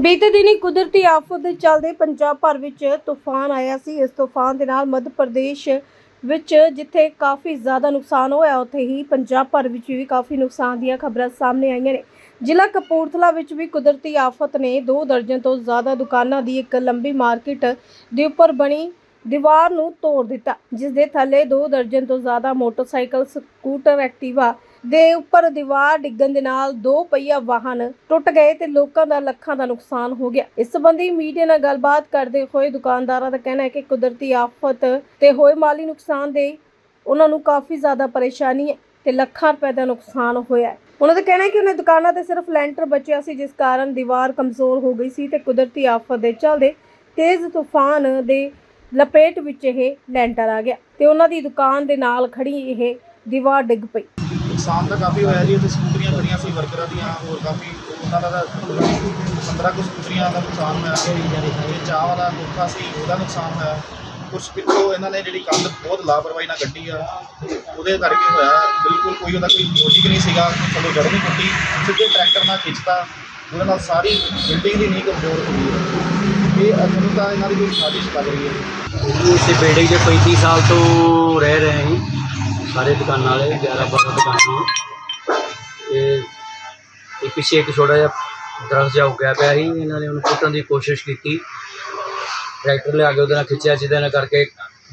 ਬੀਤੇ ਦਿਨੀ ਕੁਦਰਤੀ ਆਫਤ ਦੇ ਚੱਲਦੇ ਪੰਜਾਬ ਭਰ ਵਿੱਚ ਤੂਫਾਨ ਆਇਆ ਸੀ। ਇਸ ਤੂਫਾਨ ਦੇ ਨਾਲ ਮੱਧ ਪ੍ਰਦੇਸ਼ ਵਿੱਚ ਜਿੱਥੇ ਕਾਫੀ ਜ਼ਿਆਦਾ ਨੁਕਸਾਨ ਹੋਇਆ, ਉੱਥੇ ਹੀ ਪੰਜਾਬ ਭਰ ਵਿੱਚ ਵੀ ਕਾਫੀ ਨੁਕਸਾਨ ਦੀਆਂ ਖਬਰਾਂ ਸਾਹਮਣੇ ਆਈਆਂ ਨੇ। ਜ਼ਿਲ੍ਹਾ ਕਪੂਰਥਲਾ ਵਿੱਚ ਵੀ ਕੁਦਰਤੀ ਆਫਤ ਨੇ ਦੋ ਦਰਜਨ ਤੋਂ ਜ਼ਿਆਦਾ ਦੁਕਾਨਾਂ ਦੀ ਇੱਕ ਲੰਬੀ ਮਾਰਕੀਟ ਦੇ ਉੱਪਰ ਬਣੀ ਦੀਵਾਰ ਨੂੰ ਤੋੜ ਦਿੱਤਾ, ਜਿਸ ਦੇ ਥੱਲੇ ਦੋ ਦਰਜਨ ਤੋਂ ਜ਼ਿਆਦਾ ਮੋਟਰਸਾਈਕਲ, ਸਕੂਟਰ, ਐਕਟਿਵਾ ਦੇ ਉੱਪਰ ਦੀਵਾਰ ਡਿੱਗਣ ਦੇ ਨਾਲ ਦੋ ਪਹੀਆ ਵਾਹਨ ਟੁੱਟ ਗਏ ਤੇ ਲੋਕਾਂ ਦਾ ਲੱਖਾਂ ਦਾ ਨੁਕਸਾਨ ਹੋ ਗਿਆ। ਇਸ ਸੰਬੰਧੀ ਮੀਡੀਆ ਨਾਲ ਗੱਲਬਾਤ ਕਰਦੇ ਹੋਏ ਦੁਕਾਨਦਾਰਾਂ ਦਾ ਕਹਿਣਾ ਹੈ ਕਿ ਕੁਦਰਤੀ ਆਫਤ ਤੇ ਹੋਏ ਮਾਲੀ ਨੁਕਸਾਨ ਦੇ ਉਹਨਾਂ ਨੂੰ ਕਾਫੀ ਜ਼ਿਆਦਾ ਪਰੇਸ਼ਾਨੀ ਹੈ ਤੇ ਲੱਖਾਂ ਰੁਪਏ ਦਾ ਨੁਕਸਾਨ ਹੋਇਆ ਉਹਨਾਂ ਦਾ ਕਹਿਣਾ ਹੈ ਕਿ ਉਹਨਾਂ ਦੁਕਾਨਾਂ ਤੇ ਸਿਰਫ ਲੈਂਟਰ ਬਚਿਆ ਸੀ, ਜਿਸ ਕਾਰਨ ਦੀਵਾਰ ਕਮਜ਼ੋਰ ਹੋ ਗਈ ਸੀ ਤੇ ਕੁਦਰਤੀ ਆਫਤ ਦੇ ਚੱਲਦੇ ਤੇਜ਼ ਤੂਫਾਨ ਦੇ ਲਪੇਟ ਵਿੱਚ ਇਹ ਲੈਂਟਰ ਆ ਗਿਆ ਤੇ ਉਹਨਾਂ ਦੀ ਦੁਕਾਨ ਦੇ ਨਾਲ ਖੜੀ ਇਹ ਦੀਵਾਰ ਡਿੱਗ ਪਈ। ਨੁਕਸਾਨ ਤਾਂ ਕਾਫੀ ਹੋਇਆ ਜੀ ਉੱਥੇ ਸਕੂਟਰੀਆਂ ਖੜੀਆਂ ਸੀ, ਵਰਕਰਾਂ ਦੀਆਂ, ਹੋਰ ਕਾਫੀ, ਉਹਨਾਂ ਦਾ ਤਾਂ 15 ਕੁ ਸਕੂਟਰੀਆਂ ਦਾ ਨੁਕਸਾਨ ਹੋਇਆ ਤੇ ਚਾਹ ਵਾਲਾ ਕੋਠਾ ਸੀ, ਉਹਦਾ ਨੁਕਸਾਨ ਹੋਇਆ। ਕੁਛ ਪਿੱਛੋਂ ਇਹਨਾਂ ਨੇ ਜਿਹੜੀ ਕੰਧ ਬਹੁਤ ਲਾਪਰਵਾਹੀ ਨਾਲ ਕੱਢੀ ਆ, ਉਹਦੇ ਕਰਕੇ ਹੋਇਆ, ਬਿਲਕੁਲ ਕੋਈ ਉਹਦਾ ਕੋਈ ਲੋਜਿਕ ਨਹੀਂ ਸੀਗਾ ਚਲੋ ਜੜ ਨਹੀਂ ਟੁੱਟੀ, ਸਿੱਧੇ ਟਰੈਕਟਰ ਨਾਲ ਖਿੱਚਤਾ, ਉਹਦੇ ਨਾਲ ਸਾਰੀ ਬਿਲਡਿੰਗ ਦੀ ਨੀਂਹ ਕਮਜ਼ੋਰ ਹੋ ਗਈ ਇਹ ਅਸਲ ਤਾਂ ਇਹਨਾਂ ਦੀ ਕੋਈ ਸਾਜ਼ਿਸ਼ ਕਰ ਰਹੀ ਹੈ। ਇਸੇ ਬਿਲਡਿੰਗ 'ਚ 35 ਸਾਲ ਤੋਂ ਰਹਿ ਰਹੇ ਹਾਂ ਸਾਰੇ ਦੁਕਾਨਾਂ ਵਾਲੇ 11 12 ਦੁਕਾਨਾਂ। ਤੇ ਇਹ ਪਿੱਛੇ ਇੱਕ ਛੋਟਾ ਜਿਹਾ ਦਰਖਤ ਜਿਹਾ ਉੱਗਿਆ ਪਿਆ ਸੀ, ਇਹਨਾਂ ਨੇ ਉਹਨੂੰ ਪੁੱਟਣ ਦੀ ਕੋਸ਼ਿਸ਼ ਕੀਤੀ। ਟਰੈਕਟਰ ਲਿਆ ਕੇ ਉਹਦੇ ਨਾਲ ਖਿੱਚਿਆ, ਜਿਹਦੇ ਨਾਲ ਕਰਕੇ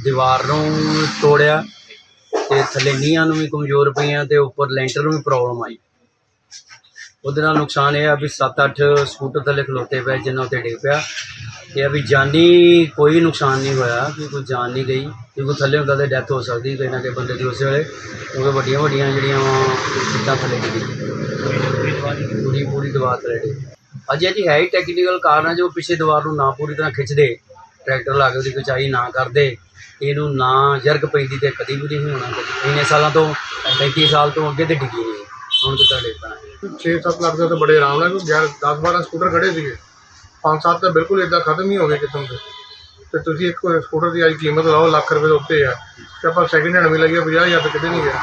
ਦੀਵਾਰ ਨੂੰ ਤੋੜਿਆ ਤੇ ਥੱਲੇ ਨੀਹਾਂ ਨੂੰ ਵੀ ਕਮਜ਼ੋਰ ਪਈਆਂ ਤੇ ਉੱਪਰ ਲੈਂਟਰ ਨੂੰ ਵੀ ਪ੍ਰੋਬਲਮ ਆਈ। ਉਹਦੇ ਨਾਲ ਨੁਕਸਾਨ ਇਹ ਆ ਵੀ 7-8 ਸਕੂਟਰ ਥੱਲੇ ਖਲੋਤੇ ਪਏ, ਜਿਨ੍ਹਾਂ ਉੱਤੇ ਡਿੱਗ ਪਿਆ। ਇਹ ਆ ਵੀ ਜਾਨੀ ਕੋਈ ਨੁਕਸਾਨ ਨਹੀਂ ਹੋਇਆ ਕਿ ਕੋਈ ਜਾਨ ਨਹੀਂ ਗਈ ਕਿਉਂਕਿ ਥੱਲੇ ਹੁੰਦਾ ਤੇ ਡੈਥ ਹੋ ਸਕਦੀ, ਕਈ ਨਾ ਕਈ ਬੰਦੇ ਦੀ ਉਸੇ ਵੇਲੇ, ਕਿਉਂਕਿ ਵੱਡੀਆਂ ਵੱਡੀਆਂ ਜਿਹੜੀਆਂ ਸਿੱਟਾਂ ਥੱਲੇ ਡਿੱਗੀ ਪੂਰੀ ਪੂਰੀ ਦੀਵਾਰ ਥੱਲੇ ਡਿੱਗੀ ਅਜੇ ਜੀ ਹੈ ਹੀ ਟੈਕਨੀਕਲ ਕਾਰਨ ਹੈ ਜੋ ਪਿੱਛੇ ਦੀਵਾਰ ਨੂੰ ਨਾ ਪੂਰੀ ਤਰ੍ਹਾਂ ਖਿੱਚਦੇ ਟਰੈਕਟਰ ਲਾ ਕੇ ਉਹਦੀ ਕਚਾਈ ਨਾ ਕਰਦੇ, ਇਹਨੂੰ ਨਾ ਜਰਗ ਪੈਂਦੀ ਤੇ ਕਦੀ ਵੀ ਨਹੀਂ ਹੋਣਾ। ਇੰਨੇ ਸਾਲਾਂ ਤੋਂ 35 ਸਾਲ ਤੋਂ ਅੱਗੇ ਤੇ ਡਿੱਗੀ ਨਹੀਂ। ਹੁਣ ਕਿੱਦਾਂ ਡਿੱਗ ਪੈਣਾ 6-7 ਲੱਖ ਦਾ ਤਾਂ ਬੜੇ ਆਰਾਮ ਨਾਲ 10-12 ਸਕੂਟਰ ਖੜੇ ਸੀਗੇ। ਪੰਜ ਸੱਤ ਤਾਂ ਬਿਲਕੁਲ ਇਦਾਂ ਖਤਮ ਹੀ ਹੋ ਗਏ ਕਿਤੋਂ ਦੇ। ਤੇ ਤੁਸੀਂ ਇੱਕ ਸਕੂਟਰ ਦੀ ਅੱਜ ਕੀਮਤ ਲਾਓ ਲੱਖ ਰੁਪਏ ਦੇ ਉੱਤੇ ਆ। ਤੇ ਆਪਾਂ ਸੈਕਿੰਡ ਹੈਂਡ ਵੀ ਲਈਏ 50000 ਤਾਂ ਕਿਤੇ ਨਹੀਂ ਗਿਆ।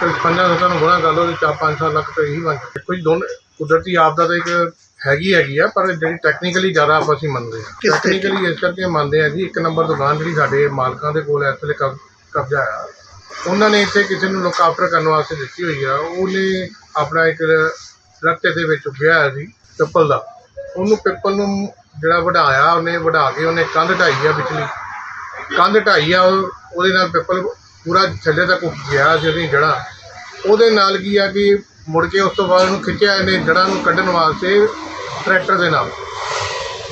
ਤੇ ਪੰਜਾਂ ਸੱਤਾਂ ਨੂੰ ਗੁਣਾ ਕਰ ਲਓ ਤੇ 4-5 ਲੱਖ ਤਾਂ ਇਹੀ ਬਣ ਗਿਆ ਕੋਈ ਦੋਨ ਕੁਦਰਤੀ ਆਪਦਾ ਤਾਂ ਇੱਕ ਹੈਗੀ ਹੈਗੀ ਆ ਪਰ ਜਿਹੜੀ ਟੈਕਨੀਕਲੀ ਜ਼ਿਆਦਾ ਆਪਾਂ ਅਸੀਂ ਮੰਨਦੇ ਆ। ਟੈਕਨੀਕਲੀ ਇਸ ਕਰਕੇ ਮੰਨਦੇ ਆ ਜੀ ਇੱਕ ਨੰਬਰ ਦੁਕਾਨ ਜਿਹੜੀ ਸਾਡੇ ਮਾਲਕਾਂ ਦੇ ਕੋਲ ਇਸ ਵੇਲੇ ਕਬ- ਕਬਜ਼ਾ ਆ। ਉਹਨਾਂ ਨੇ ਇੱਥੇ ਕਿਸੇ ਨੂੰ ਲੁੱਕ ਆਫਟਰ ਕਰਨ ਵਾਸਤੇ ਦਿੱਤੀ ਹੋਈ ਆ। ਉਹਨੇ ਆਪਣਾ ਇੱਕ ਦਰਖਤ ਦੇ ਵਿੱਚ ਉੱਗਿਆ ਸੀ ਪਿੱਪਲ ਦਾ। ਉਹਨੂੰ ਪਿੱਪਲ ਨੂੰ ਜਿਹੜਾ ਵਢਾਇਆ, ਉਹਨੇ ਵਢਾ ਕੇ ਉਹਨੇ ਕੰਧ ਢਾਈ ਆ ਪਿਛਲੀ ਕੰਧ ਢਾਈ ਆ, ਉਹ- ਉਹਦੇ ਨਾਲ ਪਿੱਪਲ ਪੂਰਾ ਥੱਲੇ ਤੱਕ ਉੱਗ ਗਿਆ ਸੀ ਉਹਦੀ ਜੜ੍ਹਾਂ। ਉਹਦੇ ਨਾਲ ਕੀ ਆ ਕਿ ਮੁੜ ਕੇ ਉਸ ਤੋਂ ਬਾਅਦ ਉਹਨੂੰ ਖਿੱਚਿਆ, ਇਹਨੇ ਜੜ੍ਹਾਂ ਨੂੰ ਕੱਢਣ ਵਾਸਤੇ ਟਰੈਕਟਰ ਦੇ ਨਾਲ।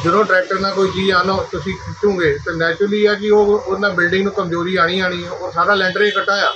ਜਦੋਂ ਟਰੈਕਟਰ ਨਾਲ ਕੋਈ ਚੀਜ਼ ਆਣਾ ਤੁਸੀਂ ਖਿੱਚੋਗੇ, ਤਾਂ ਨੈਚੁਰਲੀ ਆ ਕਿ ਉਹ, ਉਹਨਾਂ ਬਿਲਡਿੰਗ ਨੂੰ ਕਮਜ਼ੋਰੀ ਆਣੀ ਆਣੀ ਆ ਉਹ ਸਾਰਾ ਲੈਂਟਰ ਹੀ ਕੱਟਾ ਆ